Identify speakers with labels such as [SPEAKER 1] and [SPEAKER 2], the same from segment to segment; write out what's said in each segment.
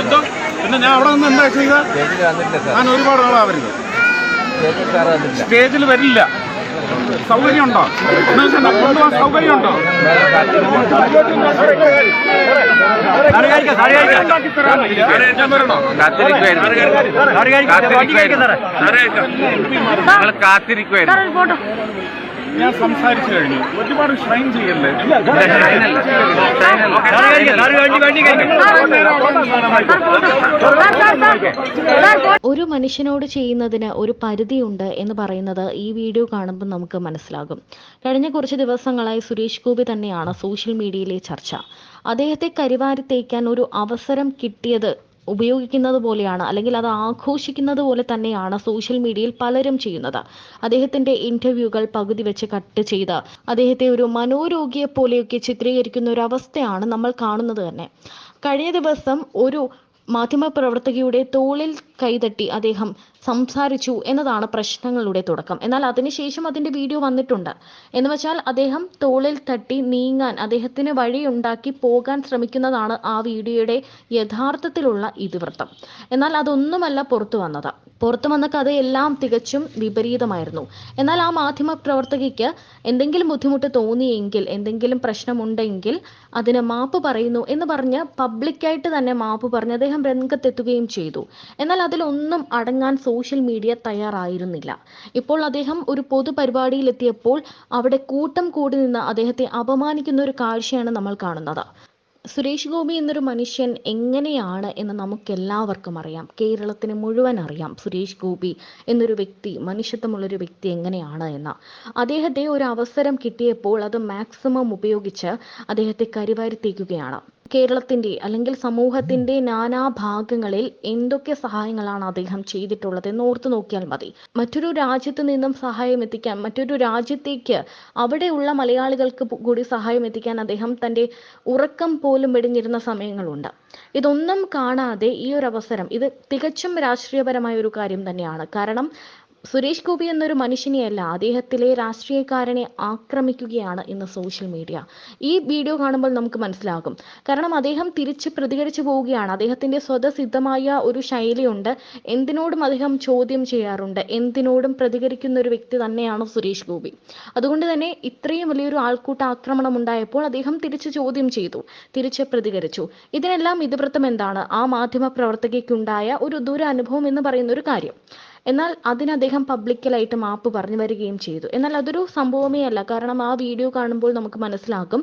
[SPEAKER 1] എന്തോ? പിന്നെ ഞാൻ അവിടെ നിന്ന് എന്താ ചെയ്ത?
[SPEAKER 2] സ്റ്റേജിൽ
[SPEAKER 1] ഞാൻ ഒരുപാട് ആളാ വരുന്നത്.
[SPEAKER 2] സ്റ്റേജിൽ
[SPEAKER 1] വരില്ല. സൗകര്യമുണ്ടോ? കൊണ്ടുപോകാൻ സൗകര്യമുണ്ടോ?
[SPEAKER 2] ഞങ്ങൾ കാത്തിരിക്കുവായിരുന്നു.
[SPEAKER 1] ഞാൻ സംസാരിച്ചു കഴിഞ്ഞു ഒരുപാട് ഷൈൻ ചെയ്യല്ലേ
[SPEAKER 3] ഒരു മനുഷ്യനോട് ചെയ്യുന്നതിന് ഒരു പരിധിയുണ്ട് എന്ന് പറയുന്നത് ഈ വീഡിയോ കാണുമ്പോൾ നമുക്ക് മനസ്സിലാകും കഴിഞ്ഞ കുറച്ച് ദിവസങ്ങളായി സുരേഷ് ഗോപി തന്നെയാണ് സോഷ്യൽ മീഡിയയിലെ ചർച്ച അദ്ദേഹത്തെ കരിവാരി തേക്കാൻ ഒരു അവസരം കിട്ടിയത് ഉപയോഗിക്കുന്നത് പോലെയാണ് അല്ലെങ്കിൽ അത് ആഘോഷിക്കുന്നത് പോലെ തന്നെയാണ് സോഷ്യൽ മീഡിയയിൽ പലരും ചെയ്യുന്നത്. അദ്ദേഹത്തിന്റെ ഇന്റർവ്യൂകൾ പകുതി വെച്ച് കട്ട് ചെയ്ത് അദ്ദേഹത്തെ ഒരു മനോരോഗിയെ പോലെയൊക്കെ ചിത്രീകരിക്കുന്ന ഒരു അവസ്ഥയാണ് നമ്മൾ കാണുന്നത് തന്നെ. കഴിഞ്ഞ ദിവസം ഒരു മാധ്യമപ്രവർത്തകയുടെ തോളിൽ കൈതട്ടി അദ്ദേഹം സംസാരിച്ചു എന്നതാണ് പ്രശ്നങ്ങളുടെ തുടക്കം. എന്നാൽ അതിനുശേഷം അതിന്റെ വീഡിയോ വന്നിട്ടുണ്ട്. എന്ന് വെച്ചാൽ അദ്ദേഹം തോളിൽ തട്ടി നീങ്ങാൻ അദ്ദേഹത്തിന് വഴിയുണ്ടാക്കി പോകാൻ ശ്രമിക്കുന്നതാണ് ആ വീഡിയോയുടെ യഥാർത്ഥത്തിലുള്ള ഇതിവൃത്തം. എന്നാൽ അതൊന്നുമല്ല പുറത്തു വന്നത്. പുറത്തു വന്ന കഥയെല്ലാം തികച്ചും വിപരീതമായിരുന്നു. എന്നാൽ ആ മാധ്യമ പ്രവർത്തകയ്ക്ക് എന്തെങ്കിലും ബുദ്ധിമുട്ട് തോന്നിയെങ്കിൽ എന്തെങ്കിലും പ്രശ്നമുണ്ടെങ്കിൽ അതിന് മാപ്പ് പറയുന്നു എന്ന് പറഞ്ഞ് പബ്ലിക്കായിട്ട് തന്നെ മാപ്പ് പറഞ്ഞ് അദ്ദേഹം രംഗത്തെത്തുകയും ചെയ്തു. എന്നാൽ അതിലൊന്നും അടങ്ങാൻ സോഷ്യൽ മീഡിയ തയ്യാറായിരുന്നില്ല. ഇപ്പോൾ അദ്ദേഹം ഒരു പൊതുപരിപാടിയിൽ എത്തിയപ്പോൾ അവിടെ കൂട്ടം കൂടി നിന്ന് അദ്ദേഹത്തെ അപമാനിക്കുന്ന ഒരു കാഴ്ചയാണ് നമ്മൾ കാണുന്നത്. സുരേഷ് ഗോപി എന്നൊരു മനുഷ്യൻ എങ്ങനെയാണ് എന്ന് നമുക്കെല്ലാവർക്കും അറിയാം. കേരളത്തിന് മുഴുവൻ അറിയാം സുരേഷ് ഗോപി എന്നൊരു വ്യക്തി മനുഷ്യത്വമുള്ളൊരു വ്യക്തി എങ്ങനെയാണ് എന്ന്. അദ്ദേഹത്തെ ഒരു അവസരം കിട്ടിയപ്പോൾ അത് മാക്സിമം ഉപയോഗിച്ച് അദ്ദേഹത്തെ കരിവാരിത്തേക്കുകയാണ്. കേരളത്തിന്റെ അല്ലെങ്കിൽ സമൂഹത്തിന്റെ നാനാ ഭാഗങ്ങളിൽ എന്തൊക്കെ സഹായങ്ങളാണ് അദ്ദേഹം ചെയ്തിട്ടുള്ളത് എന്ന് ഓർത്തു നോക്കിയാൽ മതി. മറ്റൊരു രാജ്യത്ത് നിന്നും സഹായം എത്തിക്കാൻ മറ്റൊരു രാജ്യത്തേക്ക് അവിടെയുള്ള മലയാളികൾക്ക് കൂടി സഹായം എത്തിക്കാൻ അദ്ദേഹം തന്റെ ഉറക്കം പോലും വെടിഞ്ഞിരുന്ന സമയങ്ങളുണ്ട്. ഇതൊന്നും കാണാതെ ഈ ഒരു അവസരം ഇത് തികച്ചും രാഷ്ട്രീയപരമായ ഒരു കാര്യം തന്നെയാണ്. കാരണം സുരേഷ് ഗോപി എന്നൊരു മനുഷ്യനെയല്ല അദ്ദേഹത്തിലെ രാഷ്ട്രീയക്കാരനെ ആക്രമിക്കുകയാണ് ഇന്ന് സോഷ്യൽ മീഡിയ. ഈ വീഡിയോ കാണുമ്പോൾ നമുക്ക് മനസ്സിലാകും. കാരണം അദ്ദേഹം തിരിച്ച് പ്രതികരിച്ചു പോവുകയാണ്. അദ്ദേഹത്തിന്റെ സ്വതസിദ്ധമായ ഒരു ശൈലിയുണ്ട്. എന്തിനോടും അദ്ദേഹം ചോദ്യം ചെയ്യാറുണ്ട്. എന്തിനോടും പ്രതികരിക്കുന്ന ഒരു വ്യക്തി തന്നെയാണ് സുരേഷ് ഗോപി. അതുകൊണ്ട് തന്നെ ഇത്രയും വലിയൊരു ആൾക്കൂട്ട ആക്രമണം ഉണ്ടായപ്പോൾ അദ്ദേഹം തിരിച്ച് ചോദ്യം ചെയ്തു തിരിച്ച് പ്രതികരിച്ചു. ഇതിനെല്ലാം ഇതിവൃത്തം എന്താണ്? ആ മാധ്യമ പ്രവർത്തകയ്ക്കുണ്ടായ ഒരു ദുരനുഭവം എന്ന് പറയുന്ന ഒരു കാര്യം. എന്നാൽ അതിന് അദ്ദേഹം പബ്ലിക്കലായിട്ട് മാപ്പ് പറഞ്ഞു വരികയും ചെയ്തു. എന്നാൽ അതൊരു സംഭവമേ അല്ല കാരണം ആ വീഡിയോ കാണുമ്പോൾ നമുക്ക് മനസ്സിലാക്കും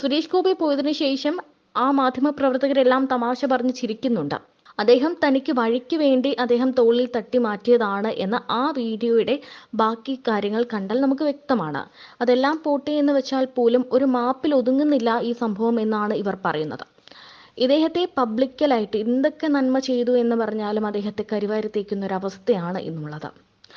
[SPEAKER 3] സുരേഷ് ഗോപി പോയതിനു ശേഷം ആ മാധ്യമ പ്രവർത്തകരെല്ലാം തമാശ പറഞ്ഞ് ചിരിക്കുന്നുണ്ട്. അദ്ദേഹം തനിക്ക് വഴിക്ക് വേണ്ടി അദ്ദേഹം തോളിൽ തട്ടി മാറ്റിയതാണ് എന്ന ആ വീഡിയോയുടെ ബാക്കി കാര്യങ്ങൾ കണ്ടാൽ നമുക്ക് വ്യക്തമാണ്. അതെല്ലാം പോട്ടെ എന്ന് വെച്ചാൽ പോലും ഒരു മാപ്പിൽ ഒതുങ്ങുന്നില്ല ഈ സംഭവം എന്നാണ് ഇവർ പറയുന്നത്. ഇദ്ദേഹത്തെ പബ്ലിക്കലായിട്ട് എന്തൊക്കെ നന്മ ചെയ്തു എന്ന് പറഞ്ഞാലും അദ്ദേഹത്തെ കരിവാരിത്തേക്കുന്ന ഒരു അവസ്ഥയാണ് ഇന്നുള്ളത്.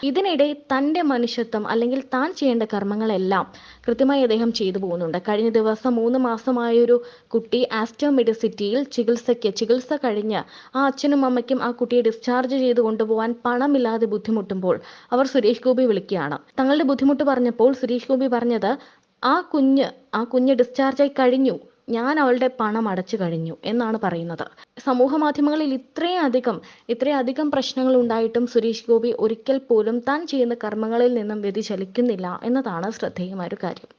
[SPEAKER 3] ഇതിനിടെ തന്റെ മനുഷ്യത്വം അല്ലെങ്കിൽ താൻ ചെയ്യേണ്ട കർമ്മങ്ങളെല്ലാം കൃത്യമായി അദ്ദേഹം ചെയ്തു പോകുന്നുണ്ട്. കഴിഞ്ഞ ദിവസം മൂന്ന് മാസമായൊരു കുട്ടി ആസ്റ്റോമെഡിസിറ്റിയിൽ ചികിത്സയ്ക്ക് ചികിത്സ കഴിഞ്ഞ് ആ അച്ഛനും അമ്മയ്ക്കും ആ കുട്ടിയെ ഡിസ്ചാർജ് ചെയ്ത് കൊണ്ടുപോകാൻ പണമില്ലാതെ ബുദ്ധിമുട്ടുമ്പോൾ അവർ സുരേഷ് ഗോപി വിളിക്കുകയാണ്. തങ്ങളുടെ ബുദ്ധിമുട്ട് പറഞ്ഞപ്പോൾ സുരേഷ് ഗോപി പറഞ്ഞത് ആ കുഞ്ഞ് ആ കുഞ്ഞ് ഡിസ്ചാർജായി കഴിഞ്ഞു. ഞാൻ അവളുടെ പണം അടച്ചു കഴിഞ്ഞു എന്നാണ് പറയുന്നത്. സമൂഹ മാധ്യമങ്ങളിൽ ഇത്രയും അധികം ഇത്രയധികം പ്രശ്നങ്ങൾ ഉണ്ടായിട്ടും സുരേഷ് ഗോപി ഒരിക്കൽ പോലും താൻ ചെയ്യുന്ന കർമ്മങ്ങളിൽ നിന്നും വ്യതിചലിക്കുന്നില്ല എന്നതാണ് ശ്രദ്ധേയമായ ഒരു കാര്യം.